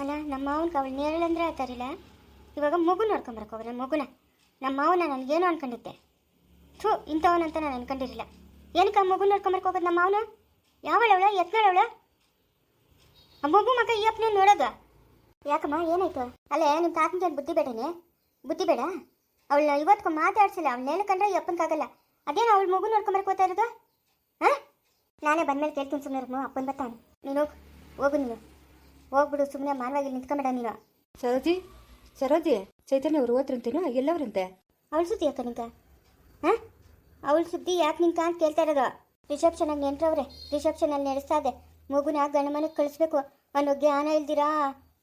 ಅಲ್ಲ, ನಮ್ಮ ಮಾವನ್ಗೆ ಅವಳು ನೇರಳಂದ್ರೆ ಆಯ್ತಾರಿಲ್ಲ ಇವಾಗ ಮಗು ನೋಡ್ಕೊಂಬರಕ್ಕೆ ಹೋಗ್ರೆ ಮಗುನ. ನಮ್ಮ ಮಾವನ ಏನೋ ಅನ್ಕೊಂಡಿದ್ದೆ. ಥೂ, ಇಂಥವನಂತ ನಾನು ಅನ್ಕೊಂಡಿರಲಿಲ್ಲ. ಏನಕ್ಕೆ ಆ ಮಗು ನೋಡ್ಕೊಂಬರಕ್ಕೆ ಹೋಗೋದು ನಮ್ಮ ಮಾವನ? ಯಾವಳವಳ ಎತ್ನಳವಳ ಆ ಮಗು ಮಗ ಈ ಅಪ್ಪನೇ ನೋಡೋದು. ಯಾಕಮ್ಮ, ಏನಾಯ್ತು? ಅಲ್ಲೇ ನಿಮ್ಮ ತಾತನ ಬುದ್ಧಿ ಬೇಡನೆ? ಬುದ್ಧಿ ಬೇಡ? ಅವಳು ಇವತ್ತು ಮಾತಾಡ್ಸಿಲ್ಲ. ಅವಳು ನೇಣಕಂಡ್ರೆ ಈ ಅಪ್ಪನಿಗಾಗಲ್ಲ ಅದೇನು ಅವಳು ಮಗು ನೋಡ್ಕೊಂಬರಕ್ಕೆ ಹೋಗ್ತಾ ಇರೋದು? ಹಾಂ? ನಾನೇ ಬಂದ್ಮೇಲೆ ಕೇಳ್ತೀನಿ ಸುಮ್ಮನೆ ಅಪ್ಪನ ಬರ್ತಾನೆ. ನೀನು ಹೋಗು. ಹೋಗು ನೀನು. ಹೋಗ್ಬಿಡು ಸುಮ್ಮನೆ ಮಾನವಾಗಿ ನಿಂತ್ಕೊಂಬೇಡ ನೀನು. ಸರೋಜಿ ಸರೋಜಿ ಚೈತನ್ಯ ಅವ್ರು ಓದ್ರಂತೇನು ಎಲ್ಲವ್ರಂತೆ? ಅವಳ ಸುದ್ದಿ ಯಾಕೆ ನಿಂಕ ಹಾಂ? ಅವಳ ಸುದ್ದಿ ಯಾಕೆ ನಿಂಕ ಅಂತ ಕೇಳ್ತಾ ಇರೋದು. ರಿಸೆಪ್ಷನಾಗಿ ನೆಂಟ್ರವ್ರೆ ರಿಸೆಪ್ಷನಲ್ಲಿ ನಡೆಸ್ತಾ ಇದೆ. ಮಗುನ ಗಂಡ ಮನೆಗೆ ಕಳಿಸ್ಬೇಕು. ಅನ್ನೋ ಜ್ಞಾನ ಇಲ್ದಿರಾ?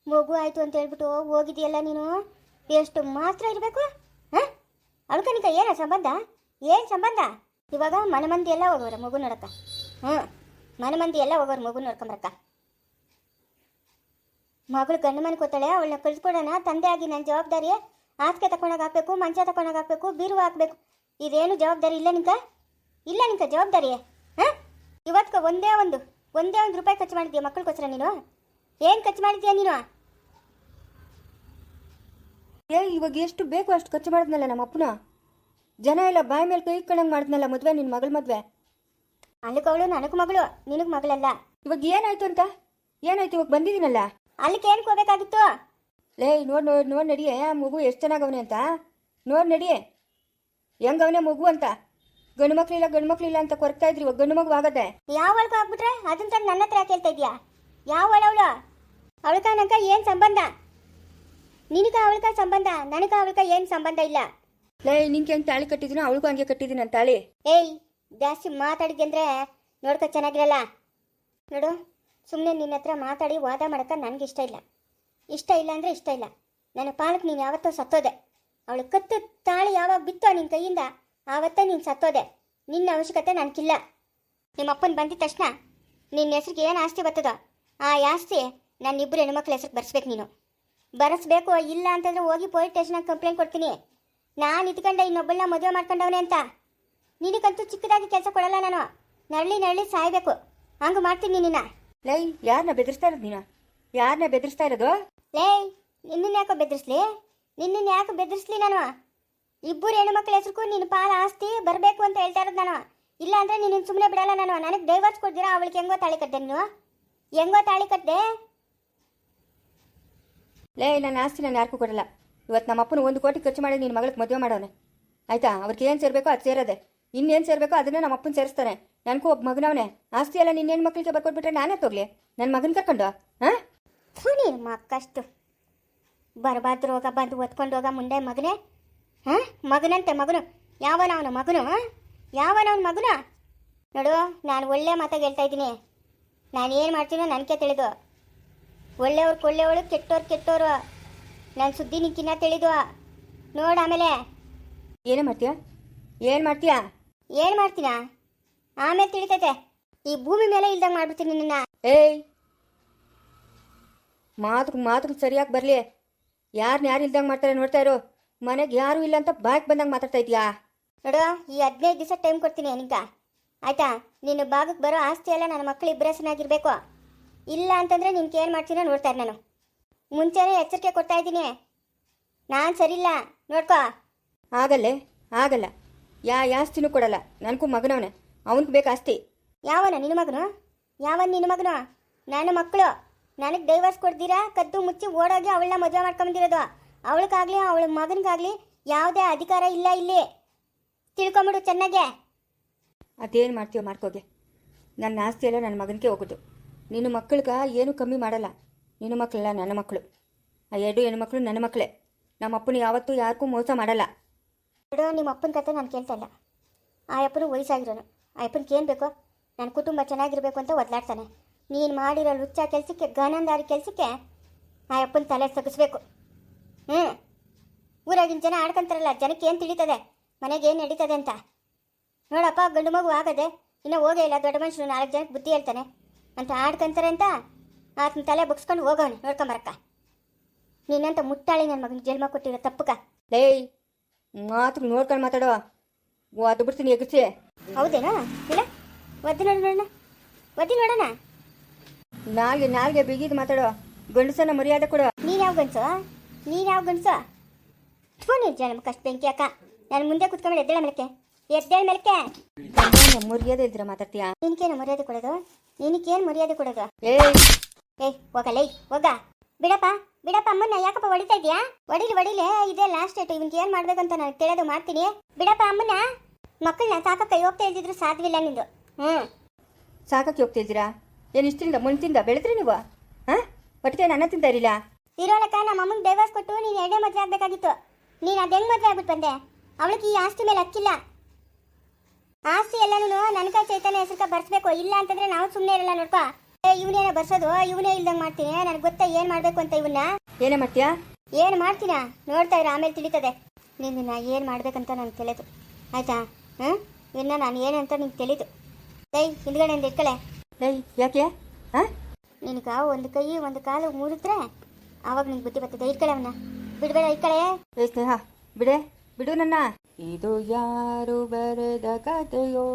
ಮಗು ಆಯಿತು ಅಂತ ಹೇಳ್ಬಿಟ್ಟು ಹೋಗಿದೆಯಲ್ಲ ನೀನು? ಎಷ್ಟು ಮಾತ್ರ ಇರಬೇಕು? ಹಾಂ? ಕಣಿಕ ಏನ ಸಂಬಂಧ? ಏನು ಸಂಬಂಧ? ಇವಾಗ ಮನೆ ಮಂದಿ ಎಲ್ಲ ಹೋಗೋರ ಮಗು ನೋಡಕ್ಕ. ಹ್ಞೂ ಮನೆ ಮಂದಿ ಎಲ್ಲ ಹೋಗೋರು ಮಗು ನೋಡ್ಕೊಂಬರಕ್ಕ. ಮಗಳು ಗಂಡು ಮನೆ ಕೂತಾಳೆ ಅವಳನ್ನ ಕಳಿಸ್ಕೊಡೋಣ. ತಂದೆ ಆಗಿ ನನ್ನ ಜವಾಬ್ದಾರಿ ಹಾಸಿಗೆ ತಕೊಂಡಾಗ ಹಾಕ್ಬೇಕು ಮಂಚ ತಕೊಂಡಾಗ ಹಾಕ್ಬೇಕು ಬೀರು ಹಾಕ್ಬೇಕು. ಇದೇನು ಜವಾಬ್ದಾರಿ ಇಲ್ಲ ನಿಂಕ? ಇಲ್ಲ ನಿಂಕ ಜವಾಬ್ದಾರಿ? ಹಾಂ? ಇವತ್ತು ಒಂದೇ ಒಂದು ಒಂದೇ ಒಂದು ರೂಪಾಯಿ ಖರ್ಚು ಮಾಡಿದ್ಯಾ ಮಕ್ಕಳಿಗೋಸ್ಕರ ನೀನು? ಏನು ಖರ್ಚು ಮಾಡಿದ್ಯಾ ನೀನು? ಏ ಇವಾಗ ಎಷ್ಟು ಬೇಕು ಅಷ್ಟು ಖರ್ಚು ಮಾಡಿದ್ನಲ್ಲ ನಮ್ಮ ಅಪ್ಪನ? ಜನ ಎಲ್ಲ ಬಾಯಿ ಮೇಲೆ ಕೈ ಇಟ್ಕೊಂಡಂಗೆ ಮಾಡಿದ್ನಲ್ಲ ಮದುವೆ ನಿನ್ನ ಮಗಳ ಮದುವೆ? ಅಲ್ಲಕ್ಕವಳು ನನಗೆ ಮಗಳು ನಿನಗೆ ಮಗಳಲ್ಲ. ಇವಾಗ ಏನಾಯ್ತು ಅಂತ? ಏನಾಯ್ತು ಇವಾಗ ಬಂದಿದ್ದೀನಲ್ಲ? ಅಲ್ಲಿಗೆ ಕೇಳ್ಕೋಬೇಕಾಗಿತ್ತು ಹೋಗ್ಬೇಕಾಗಿತ್ತು ಲೇ ನೋಡಿ ನೋಡಿ ನೋಡಿ ನಡಿಯೇ ಮಗು ಎಷ್ಟು ಚೆನ್ನಾಗವನೆ ಅಂತ? ನೋಡಿ ನಡಿಯೇ. ಹೆಂಗವನೆ ಮಗು ಅಂತ? ಗಂಡು ಮಕ್ಳಿಲ್ಲ ಗಂಡು ಮಕ್ಳಿಲ್ಲ ಅಂತ ಕೊರ್ತಾ ಇದ್ರಿ ಇವಾಗ ಗಂಡು ಮಗು ಆಗತ್ತೆ. ಯಾವ ಒಳಗೆ ಆಗ್ಬಿಟ್ರೆ ಅದನ್ನ ತಂದು ನನ್ನ ಹತ್ರ ಕೇಳ್ತಾ ಇದೀಯಾ ಯಾವ ಅವಳು? ಅವಳಕ ನನಗ ಏನು ಸಂಬಂಧ? ನಿನಗ ಅವಳಕ ಸಂಬಂಧ ನನಗ ಅವಳಕ ಏನು ಸಂಬಂಧ ಇಲ್ಲ? ಲೇ ನಿಂಗೆ ಹೆಂಗೆ ತಾಳಿ ಕಟ್ಟಿದ್ದೀನೋ ಅವಳಿಗೂ ಹಂಗೆ ಕಟ್ಟಿದ್ದೀನಿ ನಾನು ತಾಳಿ. ಏಯ್ ಜಾಸ್ತಿ ಮಾತಾಡಿದ್ದೆ ಅಂದ್ರೆ ನೋಡ್ಕೊ ಚೆನ್ನಾಗಿರಲ್ಲ. ನೋಡು. ಸುಮ್ಮನೆ ನಿನ್ನ ಹತ್ರ ಮಾತಾಡಿ ವಾದ ಮಾಡೋಕೆ ನನಗೆ ಇಷ್ಟ ಇಲ್ಲ. ಇಷ್ಟ ಇಲ್ಲ ಅಂದರೆ ಇಷ್ಟ ಇಲ್ಲ. ನನ್ನ ಪಾಲಕ್ ನೀನು ಯಾವತ್ತೋ ಸತ್ತೋದೆ. ಅವಳು ಕತ್ತು ತಾಳಿ ಯಾವಾಗ ಬಿತ್ತೋ ನಿನ್ನ ಕೈಯಿಂದ, ಆವತ್ತೇ ನೀನು ಸತ್ತೋದೆ. ನಿನ್ನ ಅವಶ್ಯಕತೆ ನನಗಿಲ್ಲ ನಿಮ್ಮ ಅಪ್ಪನ ಬಂದಿದ ತಕ್ಷಣ ನಿನ್ನ ಹೆಸ್ರಿಗೆ ಏನು ಆಸ್ತಿ ಬರ್ತದೋ, ಆ ಆಸ್ತಿ ನನ್ನ ಇಬ್ಬರು ಹೆಣ್ಮಕ್ಳ ಹೆಸ್ರಿಗೆ ಬರ್ಸ್ಬೇಕು ನೀನು. ಬರೆಸ್ಬೇಕು ಇಲ್ಲ ಅಂತಂದ್ರೆ ಹೋಗಿ ಪೊಲೀಸ್ ಸ್ಟೇಷನಾಗ ಕಂಪ್ಲೇಂಟ್ ಕೊಡ್ತೀನಿ. ನಾನು ಇದ್ಕೊಂಡೆ ಇನ್ನೊಬ್ಬಳನ್ನ ಮದುವೆ ಮಾಡ್ಕೊಂಡವನೆ ಅಂತ. ನಿನಗಂತೂ ಚಿಕ್ಕದಾಗಿ ಕೆಲಸ ಕೊಡಲ್ಲ ನಾನು. ನರಳಿ ನರಳಿ ಸಾಯ್ಬೇಕು. ಹಂಗೆ ಮಾಡ್ತೀನಿ ನಿನ್ನ. ಲೈ ಯಾರನ್ನ ಬೆದರಿಸ್ತಾ ಇರೋದು ನೀನು? ಯಾರನ್ನ ಬೆದರಿಸ್ತಾ ಇರೋದು? ಲೇ ನಿನ್ನ ಯಾಕೋ ಬೆದರಿಸ್ಲಿ? ನಿನ್ನ ಯಾಕೆ ಬೆದರಿಸ್ಲಿ ನಾನು? ಇಬ್ಬರು ಹೆಣ್ಣು ಮಕ್ಕಳ ಹೆಸರು ನಿನ್ನ ಪಾಲ ಆಸ್ತಿ ಬರಬೇಕು ಅಂತ ಹೇಳ್ತಾ ಇರೋದು ನಾನು. ಇಲ್ಲ ಅಂದ್ರೆ ನೀನು ಸುಮ್ಮನೆ ಬಿಡಲ್ಲ ನಾನು. ನನಗೆ ಡೈವರ್ಸ್ ಕೊಡ್ತೀರಾ? ಅವಳಿಗೆ ಹೆಂಗೋ ತಾಳಿ ಕಟ್ಟೆ ನೀನು? ಹೆಂಗೋ ತಾಳಿ ಕಟ್ಟೆ ಲೇ ನನ್ನ ಆಸ್ತಿ ನಾನು ಯಾರಿಗೂ ಕೊಡಲ್ಲ. ಇವತ್ತು ನಮ್ಮ ಅಪ್ಪನ ಒಂದು ಕೋಟಿ ಖರ್ಚು ಮಾಡಿ ನಿನ್ನ ಮಗಳಿಗೆ ಮದುವೆ ಮಾಡೋನೆ ಆಯ್ತಾ? ಅವ್ರಿಗೆ ಏನು ಸೇರಬೇಕೋ ಅದು ಸೇರೋದೆ. ಇನ್ನೇನು ಸೇರಬೇಕೋ ಅದನ್ನೇ ನಮ್ಮ ಅಪ್ಪನ ಸೇರಿಸ್ತಾನೆ. ನನಗೂ ಒಬ್ಬ ಮಗನವನೇ ಆಸ್ತಿ ಎಲ್ಲ ನಿನ್ನೇನು ಮಕ್ಕಳಿಗೆ ಬರ್ಕೊಟ್ಬಿಟ್ರೆ ನಾನೇ ತೋಗ್ಲಿ ನನ್ನ ಮಗನ ಕರ್ಕೊಂಡು ಹಾಂ? ಮಕ್ಕಷ್ಟು. ಬರಬಾರ್ದು ರೋಗ ಬಂದು ಒತ್ಕೊಂಡು ಹೋಗ ಮುಂದೆ ಮಗನೇ. ಹಾಂ? ಮಗನಂತೆ ಮಗನು. ಯಾವನವನ ಮಗನು ಯಾವನವನ ಮಗನ? ನೋಡು ನಾನು ಒಳ್ಳೆ ಮಾತಾಗಿ ಹೇಳ್ತಾ ಇದ್ದೀನಿ. ನಾನು ಏನು ಮಾಡ್ತೀನೋ ನನಗೆ ತಿಳಿದು. ಒಳ್ಳೆಯವ್ರು ಕೊಳ್ಳೆವಳು ಕೆಟ್ಟೋರು ಕೆಟ್ಟೋರು. ನನ್ನ ಸುದ್ದಿ ನಿಂಕಿನ್ನ ತಿಳಿದು. ನೋಡು ಆಮೇಲೆ. ಏನು ಮಾಡ್ತೀಯ? ಏನು ಮಾಡ್ತೀಯಾ? ಏನು ಮಾಡ್ತೀನ? ಆಮೇಲೆ ತಿಳಿತೈತೆ. ಈ ಭೂಮಿ ಮೇಲೆ ಇಲ್ದಂಗೆ ಮಾಡ್ಬಿಡ್ತೀನಿ ನಿನ್ನ ಏಯ್! ಮಾತು ಮಾತು ಸರಿಯಾಗಿ ಬರಲಿ. ಯಾರನ್ನ ಯಾರು ಇಲ್ದಂಗೆ ಮಾಡ್ತಾರೆ ನೋಡ್ತಾ ಇರು. ಮನೆಗೆ ಯಾರು ಇಲ್ಲ ಅಂತ ಬಾಯ್ಗೆ ಬಂದಂಗೆ ಮಾತಾಡ್ತಾ ಇದೀಯಾ? ನೋಡು ಈ ಹದಿನೈದು ದಿವಸ ಟೈಮ್ ಕೊಡ್ತೀನಿ ನಿಂಕ ಆಯ್ತಾ? ನಿನ್ನ ಭಾಗಕ್ಕೆ ಬರೋ ಆಸ್ತಿ ಎಲ್ಲ ನನ್ನ ಮಕ್ಕಳು ಇಬ್ಬರ ಹೆಸರಾಗಿರ್ಬೇಕು ಇಲ್ಲ ಅಂತಂದ್ರೆ ನಿನ್ಗೆ ಏನು ಮಾಡ್ತೀನೋ ನೋಡ್ತಾರೆ ನಾನು. ಮುಂಚೆನೇ ಎಚ್ಚರಿಕೆ ಕೊಡ್ತಾ ಇದ್ದೀನಿ. ನಾನು ಸರಿಯಿಲ್ಲ ನೋಡ್ಕೋ. ಆಗಲ್ಲೇ ಆಗಲ್ಲ. ಯಾ ಯಾಸ್ತಿನೂ ಕೊಡಲ್ಲ. ನನಗೂ ಮಗನವನೇ. ಅವನಿಗೆ ಬೇಕು ಆಸ್ತಿ ಯಾವನ ನಿನ್ನ ಮಗನು? ಯಾವನ್ ನಿನ್ನ ಮಗನು? ನನ್ನ ಮಕ್ಕಳು. ನನಗೆ ಡೈವರ್ಸ್ ಕೊಡ್ತೀರಾ? ಕದ್ದು ಮುಚ್ಚಿ ಓಡೋಗಿ ಅವಳನ್ನ ಮದುವೆ ಮಾಡ್ಕೊಂಬಂದಿರೋದು. ಅವಳಿಗಾಗ್ಲಿ ಅವಳ ಮಗನಿಗಾಗ್ಲಿ ಯಾವುದೇ ಅಧಿಕಾರ ಇಲ್ಲ ಇಲ್ಲಿ. ತಿಳ್ಕೊಂಬಿಡು ಚೆನ್ನಾಗೆ. ಅದೇನು ಮಾಡ್ತೀಯೋ ಮಾಡ್ಕೋಗೆ. ನನ್ನ ಆಸ್ತಿ ಎಲ್ಲ ನನ್ನ ಮಗನಿಗೆ ಹೋಗೋದು. ನಿನ್ನ ಮಕ್ಕಳಿಗೆ ಏನೂ ಕಮ್ಮಿ ಮಾಡಲ್ಲ. ನಿನ್ನ ಮಕ್ಕಳಲ್ಲ ನನ್ನ ಮಕ್ಕಳು. ಆ ಎರಡು ಹೆಣ್ಮಕ್ಳು ನನ್ನ ಮಕ್ಕಳೇ. ನಮ್ಮ ಅಪ್ಪನ ಯಾವತ್ತೂ ಯಾರಿಗೂ ಮೋಸ ಮಾಡಲ್ಲ. ಬಿಡೋ ನಿಮ್ಮ ಅಪ್ಪನ ಕತೆ ನಾನು ಕೇಳ್ತಾ ಇಲ್ಲ. ಆ ಅಪ್ಪನು ವಯಸ್ಸಾಗಿರೋನು. ಆ ಅಪ್ಪನಿಗೆ ಏನು ಬೇಕೋ? ನನ್ನ ಕುಟುಂಬ ಚೆನ್ನಾಗಿರಬೇಕು ಅಂತ ಒದ್ಲಾಡ್ತಾನೆ. ನೀನು ಮಾಡಿರೋ ಲುಚ್ಚ ಕೆಲಸಕ್ಕೆ ಗಾನಂದಾರಿ ಕೆಲಸಕ್ಕೆ ಆ ಅಪ್ಪನ ತಲೆ ಸಗಿಸ್ಬೇಕು. ಹ್ಞೂ ಊರಾಗಿನ ಜನ ಆಡ್ಕೊಂತಾರಲ್ಲ, ಜನಕ್ಕೆ ಏನು ತಿಳಿತದೆ? ಮನೆಗೆ ಏನು ನಡೀತದೆ ಅಂತ? ನೋಡಪ್ಪ, ಗಂಡು ಮಗು ಆಗದೆ ಇನ್ನೂ ಹೋಗೇ ಇಲ್ಲ, ದೊಡ್ಡ ಮನುಷ್ಯರು ನಾಲ್ಕು ಜನಕ್ಕೆ ಬುದ್ಧಿ ಹೇಳ್ತಾನೆ. ಅಂತ ಆಡ್ಕೊಂತಾರೆ ಅಂತ ಆತನ ತಲೆ ಬಗ್ಸ್ಕೊಂಡು ಹೋಗೋನು ನೋಡ್ಕೊಂಬರಕ್ಕ ನೀನಂತ ಮುಟ್ಟಾಳಿ ನನ್ನ ಮಗನ ಜನ್ಮ ಕೊಟ್ಟಿರೋ ತಪ್ಪಕ ಲೇಯ್ ಮಾತು ನೋಡ್ಕೊಂಡು ಮಾತಾಡೋ. ಅದು ಬಿಡ್ತೀನಿ, ಎಗರ್ಸಿ. ಹೌದೇನಾ? ಇಲ್ಲ? ಒದ್ದಿ ನೋಡಿ ನೋಡೋಣ ಒದ್ದಿ ನೋಡೋಣ ನಾಲ್ಗೆ ನಾಲ್ಗೆ ಬಿಗಿಗೆ ಮಾತಾಡೋ ಗಂಡಸನ ಮರ್ಯಾದೆ ಕೊಡು. ನೀನು ಯಾವ ಗಂಡಸು ನೀನು ಯಾವ ಗಂಡಸು? ಫೋನ್ ಇರ್ಜ ನಮ್ಮ ಕಷ್ಟ ಬೆಂಕಿ ಅಕ್ಕ ನಾನು ಮುಂದೆ ಕುತ್ಕೊಂಡು ಎದ್ದೇಳ ಮೇಲಕ್ಕೆ. ಎದ್ದೇಳ ಮೇಲಕ್ಕೆ. ಮರ್ಯಾದೆ ಇಲ್ದಿರ ಮಾತಾಡ್ತೀಯಾ? ನಿನಗೇನು ಮರ್ಯಾದೆ ಕೊಡೋದು? ನಿನಗೇನು ಮರ್ಯಾದೆ ಕೊಡೋದು? ಏಯ್. ಏಯ್ ಹೋಗಲೇ ಹೋಗ. ಬಿಡಪ್ಪ ಬಿಡಪ್ಪ ಅಮ್ಮನ್ನ ಯಾಕಪ್ಪ ಹೊಡಿತಾ ಇದೀಯಾ? ಹೊಡಿಲಿ ಹೊಡಿಲಿ. ಇದೇ ಲಾಸ್ಟ್ ಡೇಟ್ ಇವನ್ಗೆ ಏನ್ ಮಾಡ್ಬೇಕಂತ ನಾನು ತಿಳಿಯೋದು ಮಾಡ್ತೀನಿ. ಬಿಡಪ್ಪ ಅಮ್ಮನ್ನ. ಮಕ್ಕಳನ್ನ ಸಾಕ ಕೈ ಹೋಗ್ತಾ ಇದ್ದಿದ್ರು ಸಾಧ್ಯವಿಲ್ಲ ನಿಂದು. ಹ್ಮ್. ಸಾಕಕ್ಕೆ ಹೋಗ್ತಿದ್ದೀರಾ ಏನು ಇಷ್ಟಿಂದ ಮುಂಚಿಂದ ಬೆಳೆದ್ರಿ ನೀವು? ಹಾಂ? ಒಟ್ಟಿಗೆ ನನ್ನ ತಿಂತಾ ಇರಲಿಲ್ಲ ಇರೋಲಕ್ಕ ನಮ್ಮ ಅಮ್ಮಂಗೆ ಡೈವರ್ಸ್ ಕೊಟ್ಟು ನೀನು ಎರಡೇ ಮದುವೆ ಆಗಬೇಕಾಗಿತ್ತು. ನೀನು ಅದು ಹೆಂಗೆ ಮದುವೆ ಆಗ್ಬಿಟ್ಟು ಬಂದೆ. ಅವಳಿಗೆ ಈ ಆಸ್ತಿ ಮೇಲೆ ಹಕ್ಕಿಲ್ಲ. ಆಸ್ತಿ ಎಲ್ಲನೂ ನನಗ ಚೈತನ್ಯ ಹೆಸರುಕ ಬರ್ಸ್ಬೇಕು. ಇಲ್ಲ ಅಂತಂದ್ರೆ ನಾವು ಸುಮ್ಮನೆ ಇರಲ್ಲ ನೋಡ್ಕೋ. ಇವನೇನ ಬರ್ಸೋದು? ಇವನೇ ಇಲ್ದಂಗೆ ಮಾಡ್ತೀನಿ. ನನಗೆ ಗೊತ್ತಾ ಏನು ಮಾಡಬೇಕು ಅಂತ ಇವನ್ನ ಏನೇ ಮಾಡ್ತೀಯಾ? ಏನು ಮಾಡ್ತೀನ? ನೋಡ್ತಾ ಇರ ಆಮೇಲೆ ತಿಳಿತದೆ. ನಿನ್ನ ಏನು ಮಾಡ್ಬೇಕಂತ ನನಗೆ ತಿಳಿದು. ಆಯ್ತಾ? ಹಾಂ? ಇನ್ನು ನಾನು ಏನಂತ ನಿಂಗೆ ತಿಳಿದು. ಏಯ್ ಹಿಂದ್ಗಡೆಯಿಂದ ಇಟ್ಕಳೆ. ಏಯ್ ಯಾಕೆ? ಹಾಂ? ನಿನಗ ಒಂದು ಕೈ ಒಂದು ಕಾಲು ಮುರಿದ್ರೆ ಆವಾಗ ನಿಂಗೆ ಬುದ್ಧಿ ಬರ್ತದೆ. ಇಟ್ಕಳೆ ಅವನ್ನ ಬಿಡಬೇಡ ಇಟ್ಕಳೆ. ಏ ಸ್ನೇಹ ಬಿಡೆ ಬಿಡು ನನ್ನ. ಇದು ಯಾರು ಬರೆದ ಕಥೆಯೋ?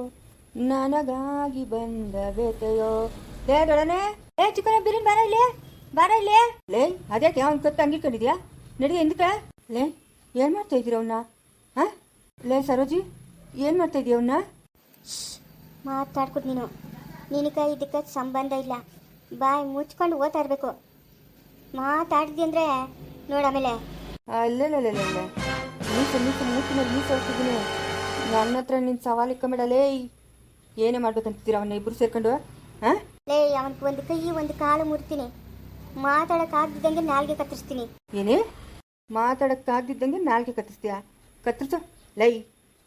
ನನಗಾಗಿ ಬಂದ ಬೇತೆಯೋ ಲೇ ದೊಡನೆ. ಏ ಚಿಕ್ಕನ ಬಿರಿನ್ ಬಾರ ಇಲ್ಲಿ? ಬಾರ ಇಲ್ಲಿ? ಲೇ ಅದ್ಯಾಕೆ ಅವ್ನ ಕತ್ತ ಹಂಗಿಟ್ಕೊಂಡಿದ್ಯಾ? ನಡಿ ಹಿಂದಕ್ಕೆ ಲೇ ಏನು ಮಾಡ್ತಾ ಇದ್ದೀರ ಅವನ್ನ ಲೇ ಸರೋಜಿ ಏನು ಮಾಡ್ತಾ ಇದೀಯ ಅವನ್ನ ಮಾತಾಡ್ಕೊಟ್ ನೀನು. ನಿನಗ ಇದಕ್ಕೆ ಸಂಬಂಧ ಇಲ್ಲ. ಬಾಯಿ ಮುಚ್ಕೊಂಡು ಓದ್ತಾ ಇರಬೇಕು ಮಾತಾಡಿದ್ವಿ ಅಂದ್ರೆ ನೋಡು ಆಮೇಲೆ. ಅಲ್ಲೇ ಮೀಸು ಮೀಸು ಮೂತಿ ಮೇಲೆ ಮೀಸು ಹೋಗ್ತಿದ್ದೀನಿ ನನ್ನ ಹತ್ರ ನಿನ್ನ ಸವಾಲು ಇಕ್ಕಬೇಡಲೇ ಏನೇ ಮಾಡ್ಬೇಕಂತಿದ್ದೀರ ಅವನ್ನ ಇಬ್ಬರು ಸೇರ್ಕೊಂಡು ಹಾಂ ಲೇ ಅವನಿಗೆ ಒಂದು ಕೈ ಒಂದು ಕಾಲು ಮುರ್ತೀನಿ. ಮಾತಾಡೋಕ್ಕಾಗ್ದಿದ್ದಂಗೆ ನಾಲ್ಗೆ ಕತ್ತರಿಸ್ತೀನಿ. ಏನೇ? ಮಾತಾಡೋಕ್ಕಾಗ್ದಿದ್ದಂಗೆ ನಾಲ್ಗೆ ಕತ್ತರಿಸ್ತೀಯ? ಕತ್ತರಿಸು. ಲೈ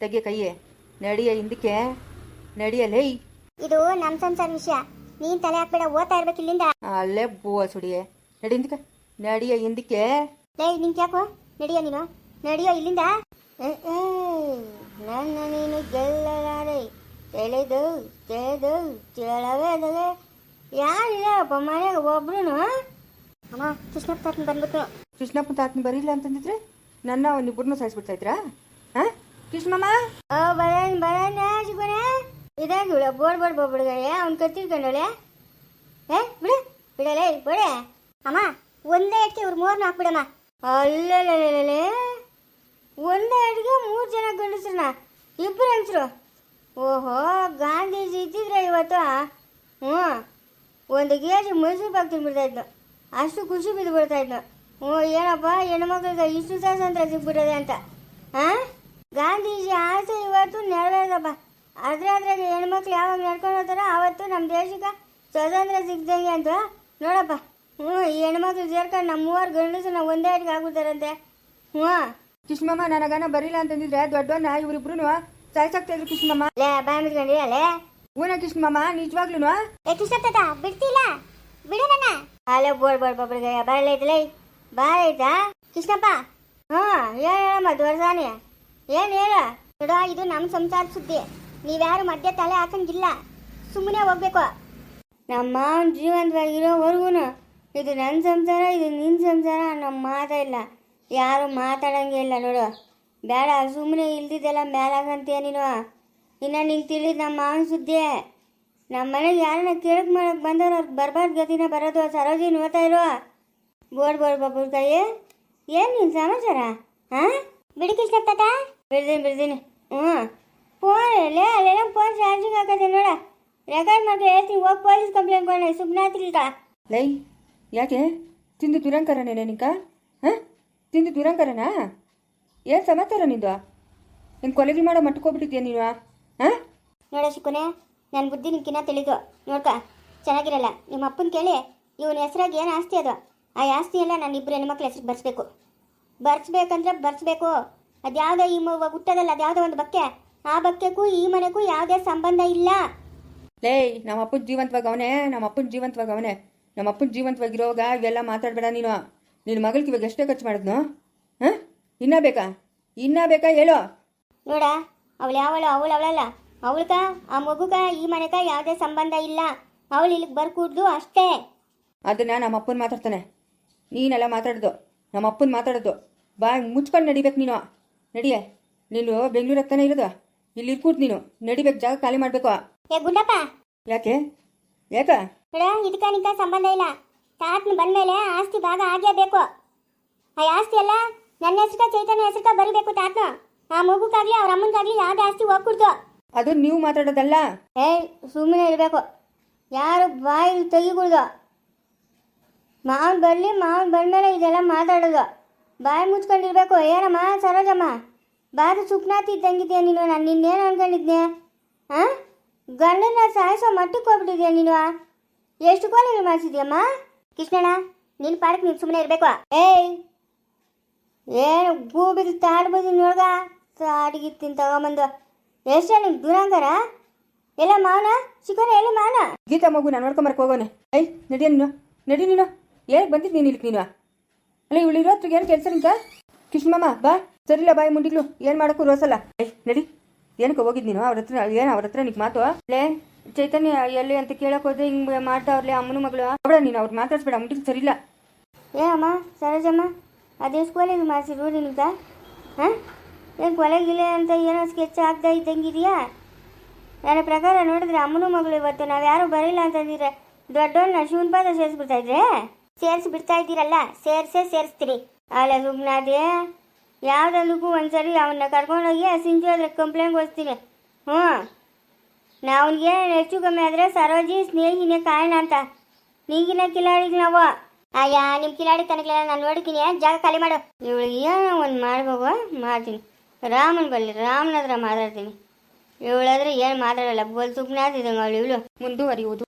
ತೆಗೆ ಕೈಯೆ. ನಡಿಯ ಹಿಂದಕ್ಕೆ ನಡಿಯ ಲೈ ಇದು ನಮ್ಮ ಸಂಸಾರ ವಿಷಯ. ನೀನ್ ತಲೆ ಹಾಕ್ಬೇಡ ಓದ್ತಾ ಇರ್ಬೇಕು ಇಲ್ಲಿಂದ. ಅಲ್ಲೇ ಬೂವ ಸುಡಿಯೇ. ನಡಿ ಹಿಂದಕ್ಕೆ. ನಡಿಯ ಹಿಂದಕ್ಕೆ. ಲೈ ನಿಂಗೆ ಯಾಕೋ? ನಡಿಯ ನೀನು. ನಡಿಯೋ ಇಲ್ಲಿಂದ. ನನ್ನ ನೀನು ಗೆಲ್ಲಲಾರೆ. ತಿಳಿದು ತಿಳಿದು ಯಾರಿಲ್ಲ ಒಬ್ಬ ಮನೆಗೆ ಒಬ್ರು ಅಮ್ಮ ಕೃಷ್ಣಪ್ಪ ತಾತನ್ ಬಂದ್ಬಿಟ್ಟು ಕೃಷ್ಣಪ್ಪ ತಾತನ ಬರಿಲ್ಲ ಅಂತಂದಿದ್ರೆ ನನ್ನ ಅವನಿಬ್ಬರನ್ನೂ ಸಾಯಿಸ್ಬಿಡ್ತಾ ಇದ್ರಾ? ಹಾಂ? ಕೃಷ್ಣಮ್ಮ? ಓ ಬರನ್ ಬರನ್ ಸಿಗೋಣ ಇದಾಗಿ ಬಿಡ ಬೋರ್ ಬೋರ್ ಬೋರ್ಬಿಡ್ಗಡೆ ಅವ್ನು ಕತ್ತಿರ್ಕೊಂಡಳೆ ಏ ಬಿಡು ಬಿಡಲೇ ಬಿಡೆ ಅಮ್ಮ ಒಂದೇ ಇಟ್ಕೆ ಇವ್ರು ಮೂರ್ನ ಹಾಕ್ಬಿಡಮ್ಮ. ಅಲ್ಲೇ ಒಂದೇ ಇಟ್ಗೆ ಮೂರು ಜನ ಗಂಡಸ್ರನ್ನ. ಇಬ್ಬರು ಹೆಂಗಸ್ರು? ಓಹೋ ಗಾಂಧೀಜಿ ಇದ್ದಿದ್ರೆ ಇವತ್ತು ಹ್ಞೂ. ಒಂದು ಕೆ ಜಿ ಮೈಸೂರು ಪಾಕ್ ತಿನ್ಬಿಡ್ತಾ ಇದ್ನು ಅಷ್ಟು ಖುಷಿ ಬಿದ್ದು ಬಿಡ್ತಾ ಇದ್ನು ಹ್ಞೂ ಏನಪ್ಪ ಹೆಣ್ಮಕ್ಳಿಗೆ ಇಷ್ಟು ಸ್ವಾತಂತ್ರ್ಯ ಸಿಗ್ಬಿಟ್ಟದೆ ಅಂತ. ಹಾಂ ಗಾಂಧೀಜಿ ಆಸೆ ಇವತ್ತು ನೆರವೇರದಪ್ಪ ಅದ್ರಲ್ಲಿ ಹೆಣ್ಮಕ್ಳು ಯಾವಾಗ ನಡ್ಕೊಂಡು ಹೋಗ್ತಾರೋ ಅವತ್ತು ನಮ್ಮ ದೇಶಕ್ಕೆ ಸ್ವಾತಂತ್ರ್ಯ ಸಿಗ್ದಂಗೆ ಅಂತ ನೋಡಪ್ಪ ಹ್ಞೂ ಈ ಹೆಣ್ಮಕ್ಳು ಸೇರ್ಕೊಂಡು ನಮ್ಮ ಮೂವರು ಗಂಡಸು ನಾವು ಒಂದೇ ಆಟಿಗೆ ಆಗ್ಬಿಡ್ತಾರಂತೆ ಹ್ಞೂ ಕೃಷ್ಣಮ್ಮ ನನಗನ ಬರಿಲ್ಲ ಅಂತಂದಿದ್ರೆ ದೊಡ್ಡವನ್ನ ಇವರಿಬ್ರು ಸಾಯ್ಸಾಕ್ತಾ ಇದ್ರು ಕೃಷ್ಣಮ್ಮ ಲೇ ಬಾಯ್ ಮುಚ್ಕೊಂಡು ಅಲ್ಲೇ ಊನ ಕೃಷ್ಣಮ್ಮ ನಿಜವಾಗ್ಲೂ ಏ ಕೃಷ್ಣಪ್ಪ ಬಿಡ್ತಿಲ್ಲ ಬಿಡು ನನ್ನ ಅಲ್ಲೇ ಬೋರ್ ಬೋರ್ ಬೊಬ್ಬಳಿಗೆ ಬರಲೈತಲೇ ಬಾರ ಐತಾ ಕೃಷ್ಣಪ್ಪ ಹಾ ಹೇಳಮ್ಮ ದೊಡ್ಡದಾನೆ ಏನ್ ಹೇಳ? ನೋಡ ಇದು ನಮ್ಮ ಸಂಸಾರ ಸುದ್ದಿ. ನೀವ್ಯಾರು ಮಧ್ಯ ತಲೆ ಹಾಕಂಗಿಲ್ಲ. ಸುಮ್ಮನೆ ಹೋಗ್ಬೇಕು. ನಮ್ಮ ಮಾವನ ಜೀವಂತವಾಗಿರೋವರೆಗೂ ಇದು ನನ್ನ ಸಂಸಾರ ಇದು ನಿನ್ನ ಸಂಸಾರ ನಮ್ಮ ಮಾತಾ ಇಲ್ಲ. ಯಾರು ಮಾತಾಡಂಗೆ ಇಲ್ಲ ನೋಡು. ಬೇಡ ಸುಮ್ಮನೆ ಇಲ್ದಿದ್ದೆಲ್ಲ ಮೇಲಾಗಂತೀಯ ನೀನು? ಇನ್ನ ನಿಂಗೆ ತಿಳಿದು ನಮ್ಮ ಮಾವನ ಸುದ್ದಿ? ನಮ್ಮ ಮನೆಗೆ ಯಾರನ್ನ ಕೇಳಕ್ ಮಾಡಕ್ ಬಂದವ್ರು ಅವ್ರಿಗೆ ಬರ್ಬಾರ್ದು ಗತಿನ ಬರೋದು ಸರೋಜಿ ನೋಡ್ತಾ ಇರೋ? ಬೋರ್ ಬೋರ್ ಬಬ್ಬುರ್ ಕೈ ಏನು ನಿನ್ನ ಸಮಾಚಾರ? ಹಾಂ? ಬಿಡಿ ಬರ್ದೇನೆ ಬಿಡ್ತೀನಿ. ಹ್ಞೂ. ಫೋನ್ ಅಲ್ಲೇ ಅಲ್ಲೆಲ್ಲ ಫೋನ್ ಚಾರ್ಜಿಂಗ್ ಹಾಕತ್ತೆ ನೋಡ. ರೆಕಾರ್ಡ್ ಮಾಡಿ ಹೇಳ್ತೀನಿ ಹೋಗಿ ಪೊಲೀಸ್ ಕಂಪ್ಲೇಂಟ್ ಕೊಡೋಣ ಸುಮ್ಮನಾತಿಲ್ಕ ಲೈ ಯಾಕೆ? ತಿಂದು ದುರಂಕರನೇನೆ ನಿಂಕ ಹಾಂ? ತಿಂದು ದುರಂಕರನಾ? ಏನು ಸಮಾಚಾರ ನಿಂದು? ನಿನ್ನ ಕೊಲೆಗಳು ಮಾಡೋ ಮಟ್ಕೊಬಿಟ್ಟಿದ್ಯಾ ನೀನು ಹಾಂ? ನೋಡ ಶಿಕ್ಕುನೆ ನನ್ನ ಬುದ್ಧಿ ನಿನ್ಕಿನ್ನ ತಿಳಿದು. ನೋಡ್ಕ ಚೆನ್ನಾಗಿರಲ್ಲ. ನಿಮ್ಮ ಅಪ್ಪನ ಕೇಳಿ ಇವನ ಹೆಸರಾಗಿ ಏನು ಆಸ್ತಿ ಅದು? ಆ ಆಸ್ತಿ ಎಲ್ಲ ನಾನು ಇಬ್ಬರು ಹೆಣ್ಮಕ್ಳ ಹೆಸ್ರಿಗೆ ಬರ್ಸ್ಬೇಕು. ಬರ್ಸ್ಬೇಕಂದ್ರೆ ಬರ್ಸ್ಬೇಕು. ಅದ್ಯಾವುದೋ ಈ ಹುಟ್ಟದಲ್ಲ ಅದ್ಯಾವುದೋ ಒಂದು ಬಕ್ಕೆ? ಆ ಬಕ್ಕೆಗೂ ಈ ಮನೆಗೂ ಯಾವುದೇ ಸಂಬಂಧ ಇಲ್ಲ. ಲೇ ನಮ್ಮ ಅಪ್ಪನ ಜೀವಂತವಾಗಿ ಅವನೇ ನಮ್ಮ ಅಪ್ಪನ ಜೀವಂತವಾಗಿ ಅವನೇ. ನಮ್ಮ ಅಪ್ಪನ ಜೀವಂತವಾಗಿರೋವಾಗ ಇವೆಲ್ಲ ಮಾತಾಡಬೇಡ ನೀನು. ನಿನ್ನ ಮಗಳಿಗೆ ಇವಾಗ ಎಷ್ಟೇ ಖರ್ಚು ಮಾಡಿದ್ನು? ಹಾಂ? ಇನ್ನೂ ಬೇಕಾ? ಇನ್ನೂ ಬೇಕಾ ಹೇಳು? ನೋಡ ಅವಳು ಯಾವಳು? ಅವಳು ಅವಳಲ್ಲ. ಅವಳಕ ಆ ಮಗುಗ ಈ ಮನೆಗ ಯಾವುದೇ ಸಂಬಂಧ ಇಲ್ಲ. ಅವಳು ಇಲ್ಲಿಗೆ ಬರ್ಕೂಡ್ದು ಅಷ್ಟೇ. ಅದನ್ನ ನಮ್ಮ ಅಪ್ಪನ ಮಾತಾಡ್ತಾನೆ. ನೀನೆಲ್ಲ ಮಾತಾಡೋದು. ನಮ್ಮ ಅಪ್ಪನ ಮಾತಾಡೋದು. ಬಾ ಮುಚ್ಕೊಂಡು ನಡಿಬೇಕು ನೀನು. ನಡಿಯೆ ನೀನು ಬೆಂಗಳೂರು ಹತ್ತಾನೆ ಇರೋದು? ಇಲ್ಲಿ ಇರ್ಕೂಟ್ ನೀನು ನಡಿಬೇಕು ಜಾಗ ಖಾಲಿ ಮಾಡಬೇಕು. ಏ ಗುಂಡಪ್ಪ! ಯಾಕೆ? ಯಾಕ? ಇದಕ್ಕ ನಿಕ್ಕ ಸಂಬಂಧ ಇಲ್ಲ. ತಾತನ ಬಂದಮೇಲೆ ಆಸ್ತಿ ಭಾಗ ಆಗೇ ಬೇಕು ಆ ಆಸ್ತಿ ಎಲ್ಲ ನನ್ನ ಹೆಸರು ಚೈತನ್ಯ ಹೆಸರು ಬರಿಬೇಕು ತಾತನ. ಆ ಮಗುಕ್ಕಾಗ್ಲಿ ಅವ್ರ ಅಮ್ಮನಿಗಾಗ್ಲಿ ಯಾವ್ದು ಆಸ್ತಿ ಹೋಗ್ಕೊಡ್ತು ಅದು ನೀವು ಮಾತಾಡೋದಲ್ಲ? ಏ ಸುಮ್ಮನೆ ಇರಬೇಕು. ಯಾರು ಬಾಯಿ ತೆಗಿಬಿಡ್ದು ಮಾವನ್ ಬರಲಿ ಮಾವನ್ ಬಂದ್ಮೇಲೆ ಇದೆಲ್ಲ ಮಾತಾಡೋದು. ಬಾಯಿ ಮುಚ್ಕೊಂಡಿರ್ಬೇಕು. ಏನಮ್ಮ, ಸರೋಜಮ್ಮ? ಬಾದು ಸುಪ್ನಾತಿ ಇದ್ದಂಗಿದ್ಯಾ ನೀನು? ನಾನು ನಿನ್ನೇನು ಅನ್ಕೊಂಡಿದ್ನೆ ಹಾಂ ಗಂಡನ ಸಾಯಿಸೋ ಮಟ್ಟಕ್ಕೆ ಹೋಗ್ಬಿಟ್ಟಿದ್ಯಾ ನೀನು? ಎಷ್ಟು ಕೋಲಿಗೆ ಮಾಡಿಸಿದ್ಯಮ್ಮ? ಕೃಷ್ಣಣ್ಣ ನಿನ್ನ ಪಾಡಕ್ಕೆ ನೀನು ಸುಮ್ಮನೆ ಇರಬೇಕು. ಏಯ್! ಏನು ಗೂಬಿಗೆ ತಾಡ್ಬೋದು ನೋಡ್ಗ? ತಾಡಿಗಿತ್ತಿನ ತಗೊಂಬಂದು. ಎಷ್ಟೇ ನಿಮ್ಗೆ ದುರಂಗರ? ಎಲ್ಲ ಮಾವನ? ಚಿಕನ್ ಎಲ್ಲ ಮಾವನ? ಗೀತಾ ಮಗು, ನಾನು ನೋಡ್ಕೊಂಬರಕ್ಕೆ ಹೋಗೋನೆ. ಐ ನಡಿಯ ನೀನು. ನಡಿ ನೀನು. ಏನಕ್ಕೆ ಬಂದಿದ್ದು ನೀನು ಇಲ್ಲಿಗೆ ನೀನು? ಅಲ್ಲ ಇವಳು ಇರೋತ್ರಿಗೆ ಏನು ಕೆಲಸ ನಿಂಕ ಕೃಷ್ಣಮ್ಮ ಬಾ. ಸರಿಲ್ಲ ಬಾಯಿ ಮುಂಡಿಗ್ಲು ಏನು ಮಾಡೋಕ್ಕೂ ರೋಸಲ್ಲ. ನಡಿ. ಏನಕ್ಕೆ ಹೋಗಿದ್ ನೀನು? ಅವ್ರ ಹತ್ರ, ಏನು ಅವ್ರ ಹತ್ರ ನಿಕ್ ಮಾತು? ಲೇ, ಚೈತನ್ಯ, ಎಲ್ಲಿ ಅಂತ ಕೇಳಕ್ ಹೋದ್ರೆ ಹಿಂಗೆ ಮಾಡ್ತಾವ್ರಲ್ಲೇ ಅಮ್ಮನ ಮಗಳು. ಅವಳ ನೀನು ಅವ್ರು ಮಾತಾಡ್ಸ್ಬೇಡ. ಮುಂಡಿಗೆ ಸರಿಲ್ಲ ಅಮ್ಮ, ಸರೋಜಮ್ಮ ಅದೇ ಸ್ಕೂಲಿಗೆ ಮಾಡಿಸಿರು ನಿಂತ ಹಾಂ? ಏನು ಕೊಲೆಗಿಲೆ ಅಂತ ಏನೋ ಸ್ಕೆಚ್ ಆಗ್ತಾ ಇದ್ದಂಗಿದೆಯಾ? ನನ್ನ ಪ್ರಕಾರ ನೋಡಿದ್ರೆ ಅಮ್ಮನ ಮಗಳು ಇವತ್ತು ನಾವು ಯಾರು ಬರಿಲ್ಲ ಅಂತಂದಿದ್ರೆ ದೊಡ್ಡವನ್ನ ಶಿವನ್ಪಾದ ಸೇರಿಸ್ಬಿಡ್ತಾ ಇದ್ರೆ? ಸೇರಿಸಿ ಬಿಡ್ತಾ ಇದ್ದೀರಲ್ಲ? ಸೇರಿಸೇ ಸೇರಿಸ್ತೀರಿ. ಅಲ್ಲ ಸುಮ್ಮನಾದೆ ಯಾವುದಕ್ಕೂ ಒಂದ್ಸರಿ ಅವನ್ನ ಕರ್ಕೊಂಡೋಗಿ ಸಿಂಜು ಅದ್ರ ಕಂಪ್ಲೇಂಟ್ ಕೊಡ್ತೀನಿ ಹ್ಞೂ. ನಾವು ಏನು ಹೆಚ್ಚು ಕಮ್ಮಿ ಆದರೆ ಸರೋಜಿ ಸ್ನೇಹಿನೇ ಕಾರಣ ಅಂತ. ನೀಗಿನ ಕಿಲಾಡಿಗೆ ನಾವು. ಅಯ್ಯ ನಿಮ್ಮ ಕಿಲಾಡಿ ತನಕಲೆಲ್ಲ ನಾನು ನೋಡಿದ್ದೀನಿ. ಜಾಗ ಖಾಲಿ ಮಾಡು. ಇವಳಿಗೆ ಏನೋ ಒಂದು ಮಾಡ್ಬೇಕು, ಮಾಡ್ತೀನಿ. ರಾಮನ್ ಬಲ್ಲಿ, ರಾಮನ ಹತ್ರ ಮಾತಾಡ್ತೀನಿ. ಇವಳಾದ್ರೆ ಏನು ಮಾತಾಡಲ್ಲ, ಬೋಲ್ ಸುಮ್ಮನೆ ಇದ್ದಂಗೆ ಅವಳು, ಇವಳು. ಮುಂದುವರಿಯುವುದು.